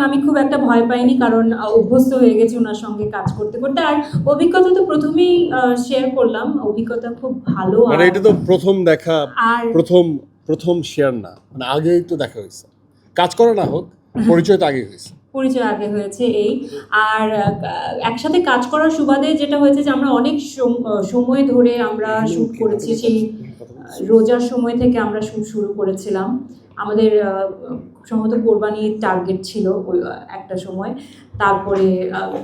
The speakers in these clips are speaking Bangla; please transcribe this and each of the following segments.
আমি খুব একটা ভয় পাইনি কারণ অভ্যস্ত হয়ে গেছি ওনার সঙ্গে কাজ করতে করতে। আর অভিজ্ঞতা তো প্রথমেই শেয়ার করলাম। অভিজ্ঞতা খুব ভালো মানে আর- এটা তো প্রথম দেখা আর প্রথম প্রথম শেয়ার না। মানে আগেই তো দেখা হয়েছে। কাজ করা না হোক পরিচয় তো আগে হয়েছে। পরিচয় আগে হয়েছে এই। আর একসাথে কাজ করার সুবাদে যেটা হয়েছে যে আমরা অনেক সম- সময় ধরে আমরা শ্যুট করেছি সেই রোজার সময় থেকে আমরা শুট শুরু করেছিলাম। আমাদের সম্ভবত কোরবানির টার্গেট ছিল ওই একটা সময়। তারপরে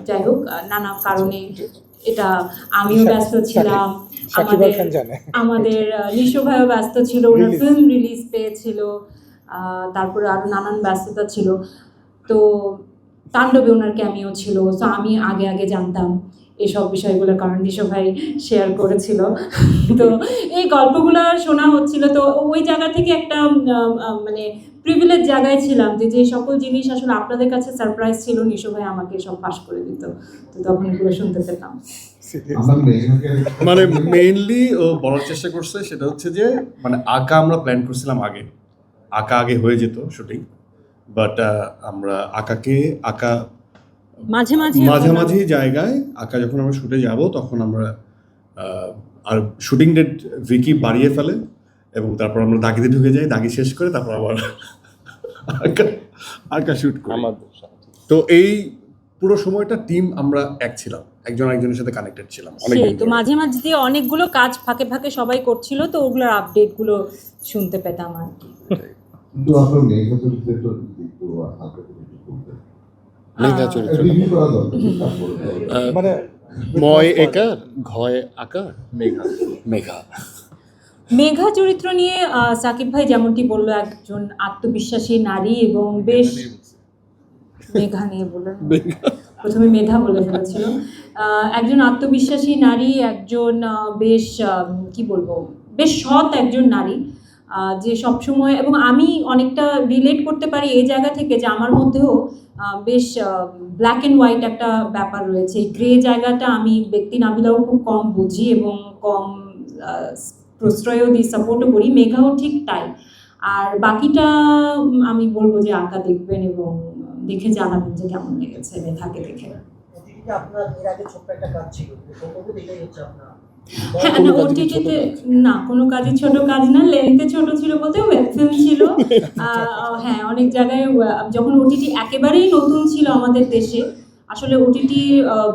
যাই হোক নানা কারণে এটা আমিও ব্যস্ত ছিলাম। আমাদের আমাদের নিশো ভাইও ব্যস্ত ছিল ওনার ফিল্ম রিলিজ পেয়েছিল তারপরে আরও নানান ব্যস্ততা ছিল। তো তাণ্ডবে ওনার ক্যামিও ছিল তো আমি আগে আগে জানতাম এসব বিষয়গুলো কারণ নিশো ভাই শেয়ার করেছিল। তো এই গল্পগুলো শোনা হচ্ছিল তো ওই জায়গা থেকে একটা মানে প্রিভিলেজ জায়গায় ছিলাম যে যে সকল জিনিস আসলে আপনাদের কাছে সারপ্রাইজ ছিল নিশো ভাই আমাকে সব পাশ করে দিত। তো তখন এগুলো শুনতে পেতাম। মানে মেইনলি ও বলার চেষ্টা করছে সেটা হচ্ছে যে মানে আঁকা আমরা প্ল্যান করছিলাম আগে। আঁকা আগে হয়ে যেত শুটিং বাট আমরা আঁকাকে আঁকা মাঝে মাঝে মাঝামাঝি জায়গায় আঁকা যখন আমরা শুটে যাব তখন আমরা আর শুটিং ডেট ভিকি বাড়িয়ে ফেলে এবং তারপর আমরা দাগিতে ঢুকে যাই দাগি শেষ করে তারপর আবার আঁকা আঁকা শুট করি। তো এই পুরো সময়টা টিম আমরা এক ছিলাম একজন একজনের সাথে কানেক্টেড ছিলাম। অনেক তো মাঝে মাঝে দিয়ে অনেকগুলো কাজ ফাঁকে ফাঁকে সবাই করছিল তো ওগুলোর আপডেটগুলো শুনতে পেতাম আর কি। কিন্তু আপনার মেঘনা চরিত্রে তো একটু হালকা করে একটু মেঘা চরিত্র। আহ, মানে ময় একার ঘয় আকার। মেঘা। মেঘা। মেঘা চরিত্র নিয়ে আহ, সাকিব ভাই যেমনটি বলল একজন আত্মবিশ্বাসী নারী এবং বেশ মেঘা নিয়ে বললেন প্রথমে মেধা বলে ফেলেছিল। আহ, একজন আত্মবিশ্বাসী নারী একজন আহ, বেশ কি বলব বেশ সৎ একজন নারী। আহ, যে সবসময় এবং আমি অনেকটা রিলেট করতে পারি এই জায়গা থেকে যে আমার মধ্যেও বেশ ব্ল্যাক অ্যান্ড হোয়াইট একটা ব্যাপার রয়েছে। এই গ্রে জায়গাটা আমি ব্যক্তি নাবিলাও খুব কম বুঝি এবং কম প্রশ্রয়ও দিই সাপোর্টও করি। মেঘাও ঠিক তাই। আর বাকিটা আমি বলব যে আঁকা দেখবেন এবং দেখে জানাবেন যে কেমন লেগেছে, মেঘাকে দেখে। আপনার, এর আগে ছোট্ট একটা কাজ ছিল হচ্ছে আপনার? হ্যাঁ না ওটিটিতে না কোনো কাজই ছোট কাজ না লেন্থে ছোট ছিল বলতে ওয়েব ফিল্ম ছিল। আহ, হ্যাঁ অনেক জায়গায় যখন ওটিটি একেবারেই নতুন ছিল আমাদের দেশে আসলে ওটিটি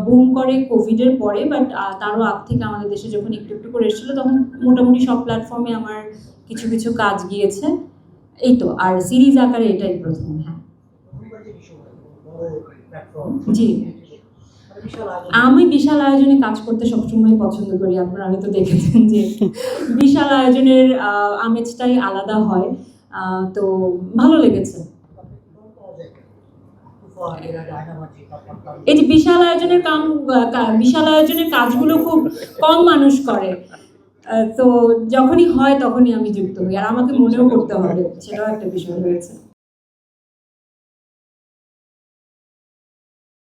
বুম করে কোভিডের পরে বাট তারও আগ থেকে আমাদের দেশে যখন একটু একটু করে এসেছিল তখন মোটামুটি সব প্ল্যাটফর্মে আমার কিছু কিছু কাজ গিয়েছে। এই তো আর সিরিজ আকারে এটাই প্রথম হ্যাঁ। জি। আমি বিশাল আয়োজনে কাজ করতে সবসময় পছন্দ করি। আপনারা হয়তো দেখেছেন যে বিশাল আয়োজনের আমেজটাই আলাদা হয়। তো ভালো লেগেছে। এই যে বিশাল আয়োজনের কাম বিশাল আয়োজনের কাজগুলো খুব কম মানুষ করে। তো যখনই হয় তখনই আমি যুক্ত হই। আর আমাকে মনেও করতে হবে, সেটাও একটা বিষয় রয়েছে।